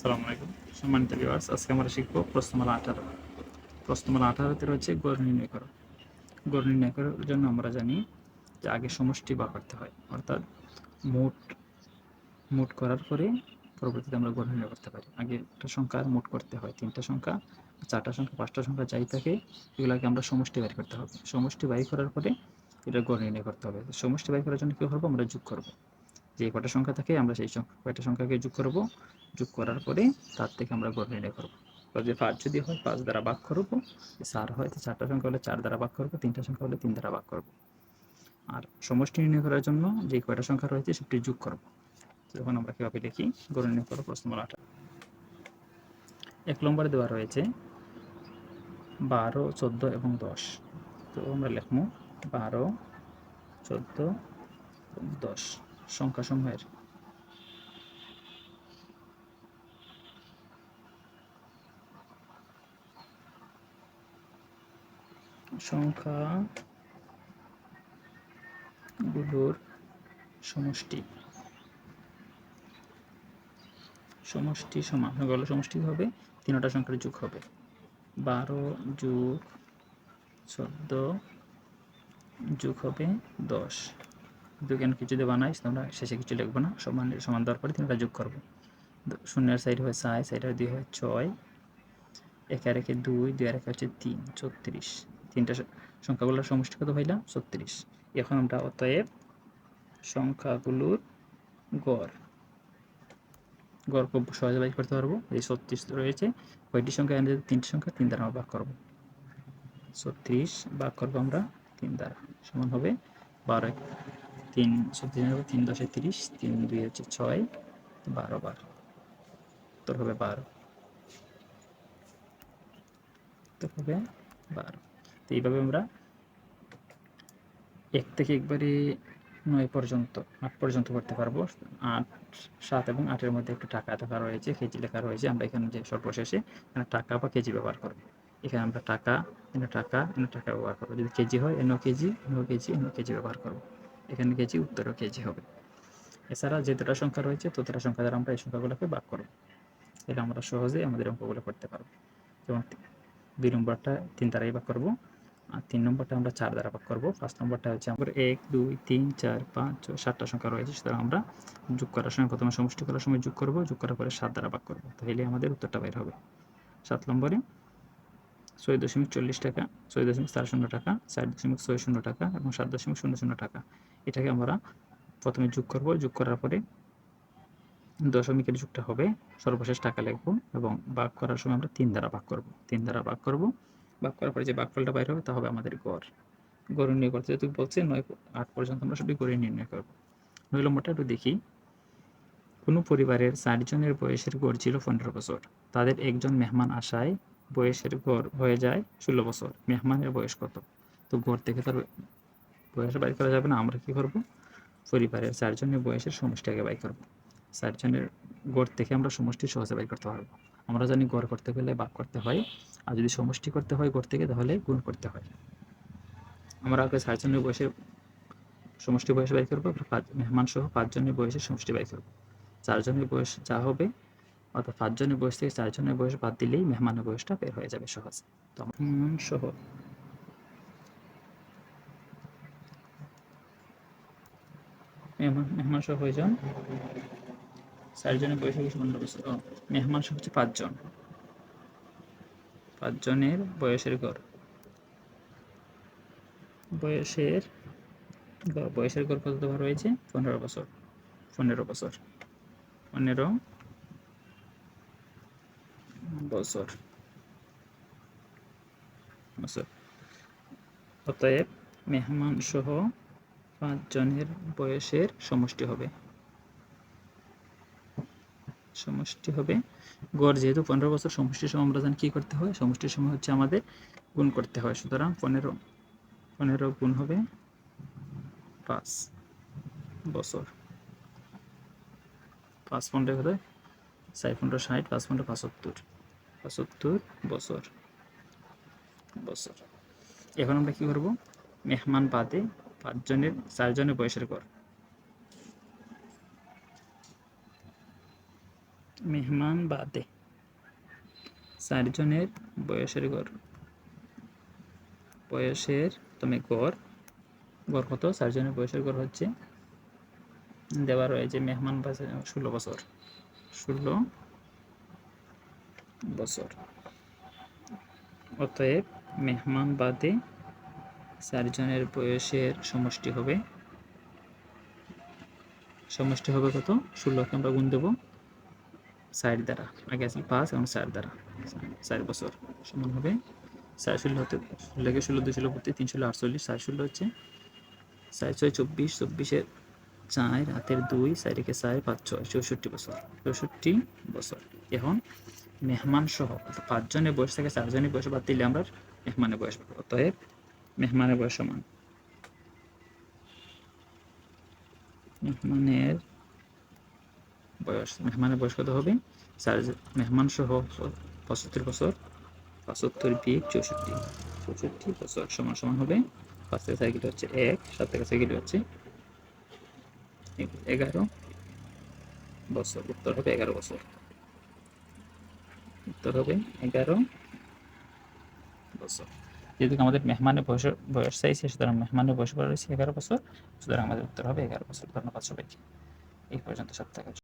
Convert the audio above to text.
আসসালামু আলাইকুম। সম্মানিত ভিউয়ার্স আজকে আমরা শিখব প্রশ্নমালা আঠারো। প্রশ্নমালা আঠারোতে রয়েছে গড় নির্ণয় করো। গড় নির্ণয় করার জন্য আমরা জানি যে আগে সমষ্টি বার করতে হয়, অর্থাৎ মোট মোট করার পরে পরবর্তীতে আমরা গড় নির্ণয় করতে পারি। আগে একটা সংখ্যার মোট করতে হয়, তিনটা সংখ্যা, চারটা সংখ্যা, পাঁচটা সংখ্যা যাই থাকে, এগুলোকে আমরা সমষ্টি বাই করতে হবে। সমষ্টি বাই করার পরে এটা গড় নির্ণয় করতে হবে। সমষ্টি বাই করার জন্য কী করব? আমরা যোগ করব। যে কটা সংখ্যা থাকে, আমরা সেই সংখ্যা, কয়টা সংখ্যাকে যোগ করব? যোগ করার পরে তার থেকে আমরা গড় নির্ণয় করব। যে পাঁচ যদি হয়, পাঁচ দ্বারা ভাগ করব। চার হয়, তো চারটা সংখ্যা হলে চার দ্বারা ভাগ করব, তিনটা সংখ্যা হলে তিন দ্বারা ভাগ করব। আর সমষ্টি নির্ণয় করার জন্য যে কয়টা সংখ্যা রয়েছে, সেটি যোগ করব। তখন আমরা কীভাবে লিখি? গড় নির্ণয় করব প্রশ্ন প্রশ্নমালাটা এক নম্বরে দেওয়া রয়েছে বারো, চোদ্দ এবং দশ। তো আমরা লিখব বারো, চোদ্দ দশ। সংখ্যা সমূহের। সংখ্যাগুলোর সমষ্টি। সমষ্টি সমান গেল সমষ্টি হবে, তিনটা সংখ্যার যোগ হবে। বারো যোগ চোদ্দ যোগ হবে দশ। কেন কিছু দিয়ে বানাইস তোমরা শেষে কিছু লিখব না, সমান সমান দেওয়ার পরে তিনটা যোগ করব। শূন্যের সাইড হয় সাই সাইডের দুই, হয় ছয়। একে রেখে দুই দুই রেখে হচ্ছে তিন, ছত্রিশ। তিনটা সংখ্যাগুলোর সমষ্টি কত পাইলাম? ছত্রিশ। এখন আমরা অতএব সংখ্যাগুলোর গড় গড় খুব সহজে বাই করতে পারব। এই ছত্রিশ রয়েছে, কয়টি সংখ্যা? এনে তিনটি সংখ্যা, তিন দ্বারা আমরা ভাগ করব। ছত্রিশ ভাগ করব আমরা তিন দ্বারা, সমান হবে বারো এক। তিন হবে, তিন দশে তিরিশ, তিন দুই হচ্ছে ছয়, বারো বারো। তোর হবে বারো। তোর হবে বারো। তো এইভাবে আমরা এক থেকে একবারে নয় পর্যন্ত, আট পর্যন্ত করতে পারব। আট, সাত এবং আটের মধ্যে একটু টাকা লেখা রয়েছে, কেজি লেখা রয়েছে। আমরা এখানে যে সর্বশেষে এখানে টাকা বা কেজি ব্যবহার করব। এখানে আমরা টাকা, এখানে টাকা এখানে টাকা ব্যবহার করব। যদি কেজি হয় এনও কেজি এনও কেজি এনও কেজি ব্যবহার করব। এখানে কেজি উত্তরও কেজি হবে। এছাড়া যে দুটা সংখ্যা রয়েছে, ততটা সংখ্যা দ্বারা আমরা এই সংখ্যাগুলোকে ভাগ করব। এটা আমরা সহজেই আমাদের অঙ্কগুলো করতে পারব। যেমন দুই নম্বরটা তিন দ্বারাই ভাগ করব, আর তিন নম্বরটা আমরা চার দ্বারা ভাগ করব। পাঁচ নম্বরটা হচ্ছে আমাদের এক, দুই, তিন, চার, পাঁচ ছয় সাতটা সংখ্যা রয়েছে, সুতরাং আমরা যোগ করার সময় প্রথমে সমষ্টি করার সময় যোগ করব, যোগ করার পরে সাত দ্বারা ভাগ করব। তাহলে আমাদের উত্তরটা বের হবে। সাত নম্বরে ছয় দশমিক চল্লিশ টাকা, ছয় দশমিক চার শূন্য টাকা, চার দশমিক ছয় শূন্য টাকা এবং সাত দশমিক শূন্য শূন্য টাকা। এটাকে আমরা প্রথমে যোগ করব। যোগ করার পরে দশমিকের যুগটা হবে সর্বশেষ টাকা লিখব এবং করার সময় আমরা তিন দ্বারা ভাগ করব। তিন দ্বারা ভাগ করব। ভাগ করার পরে যে ভাগফলটা বাইর হবে তা হবে আমাদের গড়। গড় নির্ণয় করতে যেহেতু বলছে, নয় আট পর্যন্ত আমরা সঠিক গড়ে নির্ণয় করব। নয় নম্বরটা একটু দেখি। কোনো পরিবারের চারজনের বয়সের গড় ছিল পনেরো বছর। তাদের একজন মেহমান আসায় বয়সের গড় হয়ে যায় ষোলো বছর। মেহমানের বয়স কত? তো গড় থেকে তার বয়স বাইর করা যাবে না, আমরা কি করব? পরিবারের চারজনের বয়সের সমষ্টি আগে বাই করব। চারজনের গড় থেকে আমরা সমষ্টি সহজে বাই করতে পারব। আমরা জানি গড় করতে গেলে ভাগ করতে হয়, আর যদি সমষ্টি করতে হয় গড় থেকে তাহলে গুণ করতে হয়। আমরা আগে চারজনের বয়সের সমষ্টি বয়সে বাই করব মেহমান সহ পাঁচজনের বয়সের সমষ্টি বাই করব। চারজনের বয়স যা হবে অর্থাৎ পাঁচজনের বয়স থেকে চারজনের বয়স বাদ দিলেই মেহমানের বয়সটা বের হয়ে যাবে সহজে। সহ। মেহমান সহ কয়জন? চারজনের বয়স হচ্ছে পনেরো বছর। ও, মেহমান সহ হচ্ছে পাঁচজন। পাঁচজনের বয়সের গড়। বয়সের বয়সের গড় কত দেওয়া রয়েছে পনেরো বছর। পনেরো বছর। পনেরো বছর। বছর। অতএব মেহমান সহ পাঁচজনের বয়সের সমষ্টি হবে। সমষ্টি হবে। গড় যেহেতু পনেরো বছর সমষ্টির সময় আমরা জানি কী করতে হয়? সমষ্টির সময় হচ্ছে আমাদের গুণ করতে হয়। সুতরাং পনেরো পনেরো গুণ হবে পাঁচ বছর। পাঁচ পনেরো হলে চার পনেরো ষাট পাঁচ পনেরো পঁচাত্তর। পঁচাত্তর বছর। বছর। এখন আমরা কি করব? মেহমান বাদে পাঁচজনের, চারজনের বয়সের গড় মেহমান বাদে চারজনের বয়সের গড় বয়সের, তুমি গড় গড় কত? চারজনের বয়সের গড় হচ্ছে, দেওয়া রয়েছে মেহমান বাজে ষোলো বছর। ষোলো বছর। অতএব মেহমান বাদে চারজনের বয়সের সমষ্টি হবে। সমষ্টি হবে কত? ষোলোকে আমরা গুণ দেবো চার দ্বারা। আগে আছে পাঁচ এবং চার দ্বারা। চার বছর সমান হবে। চার ষোলো হতে ষোলোকে ষোলো, দুই ষোলো প্রতি তিন ষোলো, আটচল্লিশ, চার ষোলো হচ্ছে চার ছয়, চব্বিশ, চব্বিশের চার, হাতের দুই, চার রেখে চার, পাঁচ ছয়, চৌষট্টি বছর। চৌষট্টি বছর। এখন মেহমান সহ পাঁচজনের বয়স থেকে চারজনের বয়স বাদ দিলে আমরা মেহমানের বয়স পাবো অতএব মেহমানের বয়স সমান। মেহমানের বয়স মেহমানের বয়স কত হবে? চার মেহমান সহ পঁচাত্তর বছর, পঁচাত্তর বিয়োগ চৌষট্টি। চৌষট্টি বছর সমান সমান হবে। পাঁচ থেকে সাইকেল হচ্ছে এক সাত থেকে সাইকেল হচ্ছে এগারো বছর, উত্তর হবে এগারো বছর। উত্তর হবে এগারো। বছর। যেহেতু আমাদের মেহমানের বয়স বয়স চাইছে সুতরাং মেহমানের বয়স রয়েছে এগারো বছর সুতরাং আমাদের উত্তর হবে এগারো বছর। ধন্যবাদ সবাইকে। এই পর্যন্ত সব থাকার।